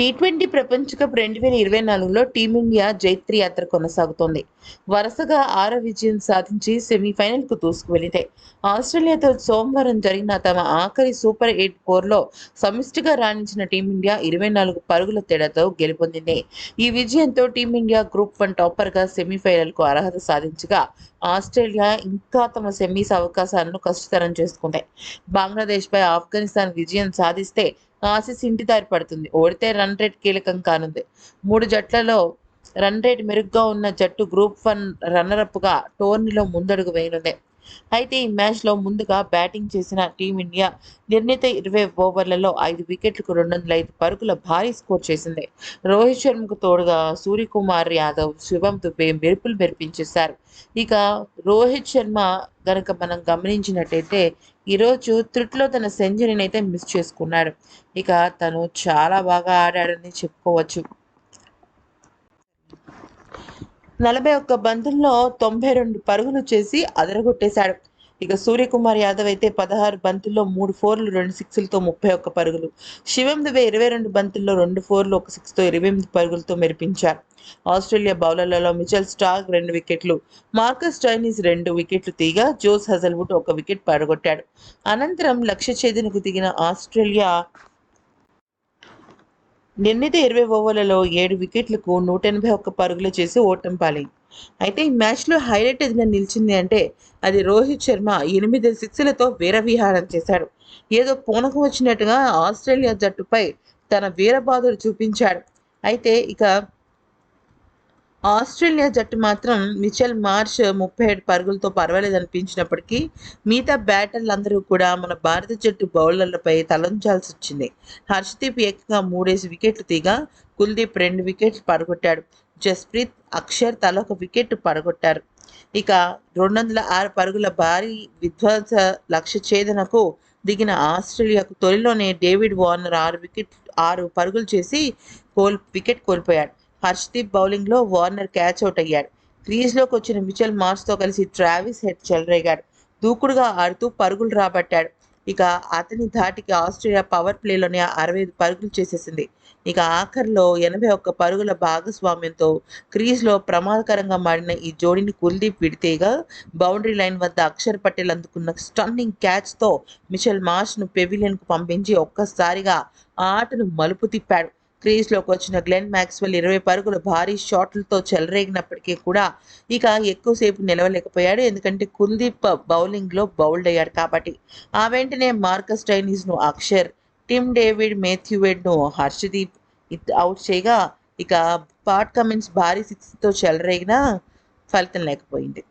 T twenty ప్రపంచ cup రెండు వేల ఇరవై నాలుగులో టీమిండియా జైత్రి యాత్ర కొనసాగుతోంది. వరుసగా ఆరో విజయం సాధించి సెమీఫైనల్కు దూసుకువెళితే ఆస్ట్రేలియాతో సోమవారం జరిగిన తమ ఆఖరి సూపర్ ఎయిట్ పోర్లో సమిష్టిగా రాణించిన టీమిండియా ఇరవై నాలుగు పరుగుల తేడాతో గెలుపొందింది. ఈ విజయంతో టీమిండియా గ్రూప్ వన్ టాపర్గా సెమీఫైనల్కు అర్హత సాధించగా ఆస్ట్రేలియా ఇంకా తమ సెమీస్ అవకాశాలను కష్టతరం చేసుకుంటాయి. బంగ్లాదేశ్పై ఆఫ్ఘనిస్తాన్ విజయం సాధిస్తే ఆసీస్ ఇంటి దారి పడుతుంది. ఓడితే రన్ రేట్ కీలకం కానుంది. మూడు జట్లలో రన్ రేట్ మెరుగ్గా ఉన్న జట్టు గ్రూప్ వన్ రన్నరప్గా టోర్నీలో ముందడుగు వేయనుంది. అయితే ఈ మ్యాచ్లో ముందుగా బ్యాటింగ్ చేసిన టీమిండియా నిర్ణీత ఇరవై ఓవర్లలో ఐదు వికెట్లకు రెండు వందల ఐదు పరుగుల భారీ స్కోర్ చేసింది. రోహిత్ శర్మకు తోడుగా సూర్యకుమార్ యాదవ్ శుభం దుబే మెరుపులు మెరిపించేశారు. ఇక రోహిత్ శర్మ గనక మనం గమనించినట్టయితే ఈరోజు త్రిట్లో తన సెంచరీని అయితే మిస్ చేసుకున్నాడు. ఇక తను చాలా బాగా ఆడాడని చెప్పుకోవచ్చు. నలభై ఒక్క బంతుల్లో తొంభై రెండు పరుగులు చేసి అదరగొట్టేశాడు. ఇక సూర్యకుమార్ యాదవ్ అయితే పదహారు బంతుల్లో మూడు ఫోర్లు రెండు సిక్స్లతో ముప్పై ఒక్క పరుగులు. శివం దుబే ఇరవై రెండు బంతుల్లో రెండు ఫోర్లు ఒక సిక్స్తో ఇరవై ఎనిమిది పరుగులతో మెరిపించారు. ఆస్ట్రేలియా బౌలర్లలో మిచెల్ స్టార్క్ రెండు వికెట్లు మార్కస్ చైనీస్ రెండు వికెట్లు తీగా జోస్ హజల్వుడ్ ఒక వికెట్ పడగొట్టాడు. అనంతరం లక్ష్య ఛేదనకు దిగిన ఆస్ట్రేలియా నిర్ణీత ఇరవై ఓవర్లలో ఏడు వికెట్లకు నూట ఎనభై ఒక్క పరుగులు చేసి ఓటం పాలైంది అయితే ఈ మ్యాచ్లో హైలైట్ ఏదైనా నిలిచింది అంటే అది రోహిత్ శర్మ ఎనిమిది సిక్స్లతో వీరవిహారం చేశాడు. ఏదో పూనకు వచ్చినట్టుగా ఆస్ట్రేలియా జట్టుపై తన వీరబాదులు చూపించాడు. అయితే ఇక ఆస్ట్రేలియా జట్టు మాత్రం మిచెల్ మార్చ్ ముప్పై ఏడు పరుగులతో పర్వాలేదు అనిపించినప్పటికీ మిగతా బ్యాటర్లందరూ కూడా మన భారత జట్టు బౌలర్లపై తలంచాల్సి వచ్చింది హర్షదీప్ ఏకంగా మూడేసి వికెట్లు తీగా కుల్దీప్ రెండు వికెట్లు పడగొట్టాడు. జస్ప్రీత్ అక్షర్ తల ఒక వికెట్ పడగొట్టారు. ఇక రెండు వందల ఆరు పరుగుల భారీ విధ్వంస లక్ష్య ఛేదనకు దిగిన ఆస్ట్రేలియాకు తొలిలోనే డేవిడ్ వార్నర్ ఆరు వికెట్ ఆరు పరుగులు చేసి కోల్ వికెట్ కోల్పోయాడు. హర్షదీప్ బౌలింగ్లో వార్నర్ క్యాచ్ అవుట్ అయ్యాడు. క్రీజ్లోకి వచ్చిన మిచెల్ మార్స్తో కలిసి ట్రావిస్ హెడ్ చెలరేగాడు. దూకుడుగా ఆడుతూ పరుగులు రాబట్టాడు. ఇక అతని ధాటికి ఆస్ట్రేలియా పవర్ ప్లేలోనే అరవై ఐదు పరుగులు చేసేసింది. ఇక ఆఖరిలో ఎనభై ఒక్క పరుగుల భాగస్వామ్యంతో క్రీజ్లో ప్రమాదకరంగా మారిన ఈ జోడీని కుల్దీప్ విడితేగా బౌండరీ లైన్ వద్ద అక్షర్ పటేల్ అందుకున్న స్టన్నింగ్ క్యాచ్తో మిషల్ మార్ష్ను పెవిలియన్కు పంపించి ఒక్కసారిగా ఆటను మలుపు తిప్పాడు. క్రీజ్లోకి వచ్చిన గ్లెన్ మ్యాక్స్వెల్ ఇరవై పరుగులు భారీ షాట్లతో చెలరేగినప్పటికీ కూడా ఇక ఎక్కువసేపు నిలవలేకపోయాడు. ఎందుకంటే కుల్దీప్ బౌలింగ్లో బౌల్డ్ అయ్యాడు కాబట్టి. ఆ వెంటనే మార్కస్ చైనీస్ను అక్షర్ టిమ్ డేవిడ్ మేథ్యూవెడ్ను హర్షదీప్ ఇట్ అవుట్ చేయగా ఇక పాట్ కమిన్స్ భారీ సిక్స్తో చెలరేగిన ఫలితం లేకపోయింది.